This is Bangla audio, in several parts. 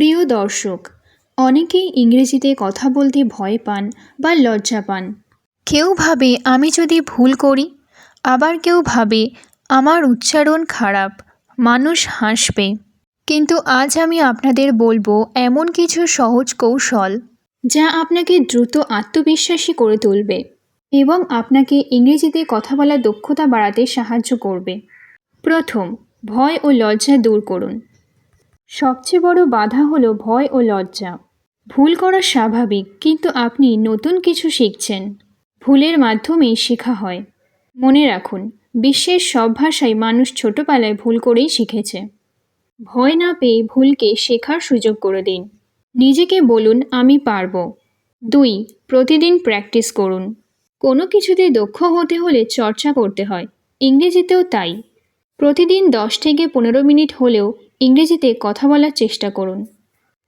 প্রিয় দর্শক, অনেকেই ইংরেজিতে কথা বলতে ভয় পান বা লজ্জা পান। কেউ ভাবে, আমি যদি ভুল করি? আবার কেউ ভাবে, আমার উচ্চারণ খারাপ, মানুষ হাসবে। কিন্তু আজ আমি আপনাদের বলব এমন কিছু সহজ কৌশল যা আপনাকে দ্রুত আত্মবিশ্বাসী করে তুলবে এবং আপনাকে ইংরেজিতে কথা বলার দক্ষতা বাড়াতে সাহায্য করবে। প্রথম, ভয় ও লজ্জা দূর করুন। সবচেয়ে বড় বাধা হলো ভয় ও লজ্জা। ভুল করা স্বাভাবিক, কিন্তু আপনি নতুন কিছু শিখছেন। ভুলের মাধ্যমেই শেখা হয়। মনে রাখুন, বিশ্বের সব ভাষায় মানুষ ছোটবেলায় ভুল করেই শিখেছে। ভয় না পেয়ে ভুলকে শেখার সুযোগ করে দিন। নিজেকে বলুন, আমি পারব। দুই, প্রতিদিন প্র্যাকটিস করুন। কোনো কিছুতে দক্ষ হতে হলে চর্চা করতে হয়। ইংরেজিতেও তাই। প্রতিদিন দশ থেকে পনেরো মিনিট হলেও ইংরেজিতে কথা বলার চেষ্টা করুন।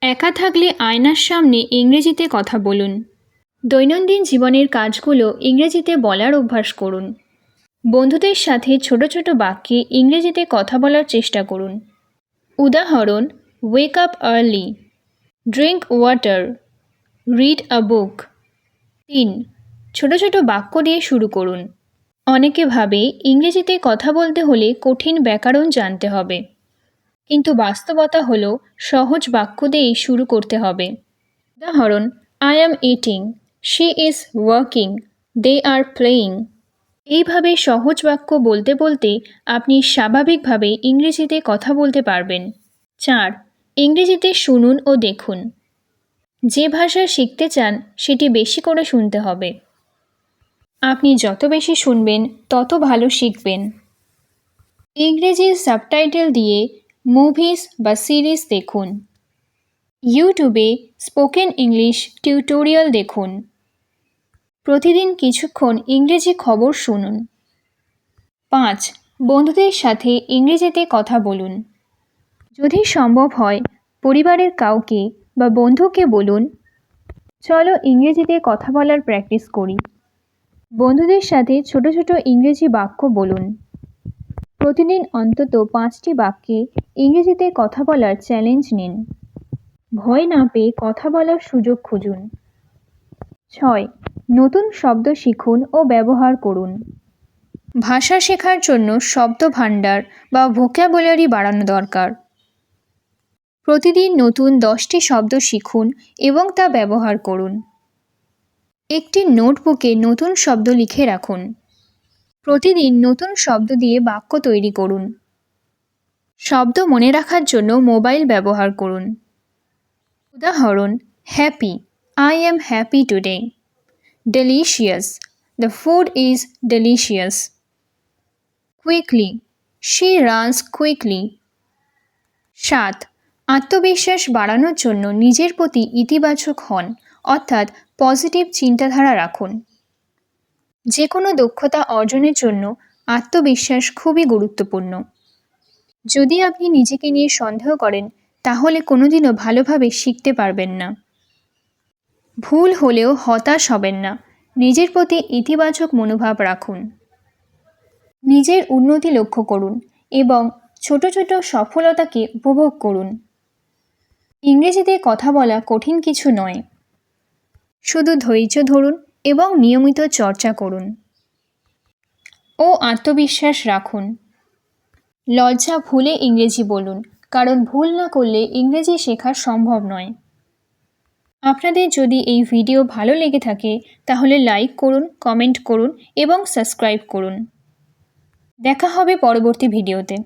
একা থাকলে আয়নার সামনে ইংরেজিতে কথা বলুন। দৈনন্দিন জীবনের কাজগুলো ইংরেজিতে বলার অভ্যাস করুন। বন্ধুদের সাথে ছোট ছোট বাক্যে ইংরেজিতে কথা বলার চেষ্টা করুন। উদাহরণ wake up early drink water read a book তিন, ছোট ছোট বাক্য দিয়ে শুরু করুন। অনেকে ভাবে ইংরেজিতে কথা বলতে হলে কঠিন ব্যাকরণ জানতে হবে। কিন্তু বাস্তবতা হলো, সহজ বাক্য দিয়েই শুরু করতে হবে। উদাহরণ I am eating she is working they are playing এইভাবে সহজ বাক্য বলতে বলতে আপনি স্বাভাবিকভাবে ইংরেজিতে কথা বলতে পারবেন। চার, ইংরেজিতে শুনুন ও দেখুন। যে ভাষা শিখতে চান, সেটি বেশি করে শুনতে হবে। আপনি যত বেশি শুনবেন, তত ভালো শিখবেন। ইংরেজির সাবটাইটেল দিয়ে মুভিজ বা সিরিজ দেখুন। ইউটিউবে স্পোকেন ইংলিশ টিউটোরিয়াল দেখুন। প্রতিদিন কিছুক্ষণ ইংরেজি খবর শুনুন। পাঁচ, বন্ধুদের সাথে ইংরেজিতে কথা বলুন। যদি সম্ভব হয়, পরিবারের কাউকে বা বন্ধুকে বলুন। চলো ইংরেজিতে কথা বলার প্র্যাকটিস করি। বন্ধুদের সাথে ছোট ছোট ইংরেজি বাক্য বলুন। প্রতিদিন অন্তত পাঁচটি বাক্যে ইংরেজিতে কথা বলার চ্যালেঞ্জ নিন। ভয় না পেয়ে কথা বলার সুযোগ খুঁজুন। ছয়, নতুন শব্দ শিখুন ও ব্যবহার করুন। ভাষা শেখার জন্য শব্দ ভাণ্ডার বা ভোক্যাবুলারি বাড়ানো দরকার। প্রতিদিন নতুন দশটি শব্দ শিখুন এবং তা ব্যবহার করুন। একটি নোটবুকে নতুন শব্দ লিখে রাখুন। প্রতিদিন নতুন শব্দ দিয়ে বাক্য তৈরি করুন। শব্দ মনে রাখার জন্য মোবাইল ব্যবহার করুন। উদাহরণ happy I am happy today delicious the food is delicious quickly she runs quickly সাত আত্মবিশ্বাস বাড়ানোর জন্য নিজের প্রতি ইতিবাচক হন, অর্থাৎ পজিটিভ চিন্তাধারা রাখুন। যে কোনো দক্ষতা অর্জনের জন্য আত্মবিশ্বাস খুবই গুরুত্বপূর্ণ। যদি আপনি নিজেকে নিয়ে সন্দেহ করেন, তাহলে কোনোদিনও ভালোভাবে শিখতে পারবেন না। ভুল হলেও হতাশ হবেন না। নিজের প্রতি ইতিবাচক মনোভাব রাখুন। নিজের উন্নতি লক্ষ্য করুন এবং ছোট ছোট সফলতাকে উপভোগ করুন। ইংরেজিতে কথা বলা কঠিন কিছু নয়। শুধু ধৈর্য ধরুন এবং নিয়মিত চর্চা করুন। ও আত্মবিশ্বাস রাখুন। লজ্জা ভুলে ইংরেজি বলুন, কারণ ভুল না করলে ইংরেজি শেখা সম্ভব নয়। আপনাদের যদি এই ভিডিও ভালো লেগে থাকে, তাহলে লাইক করুন, কমেন্ট করুন এবং সাবস্ক্রাইব করুন। দেখা হবে পরবর্তী ভিডিওতে।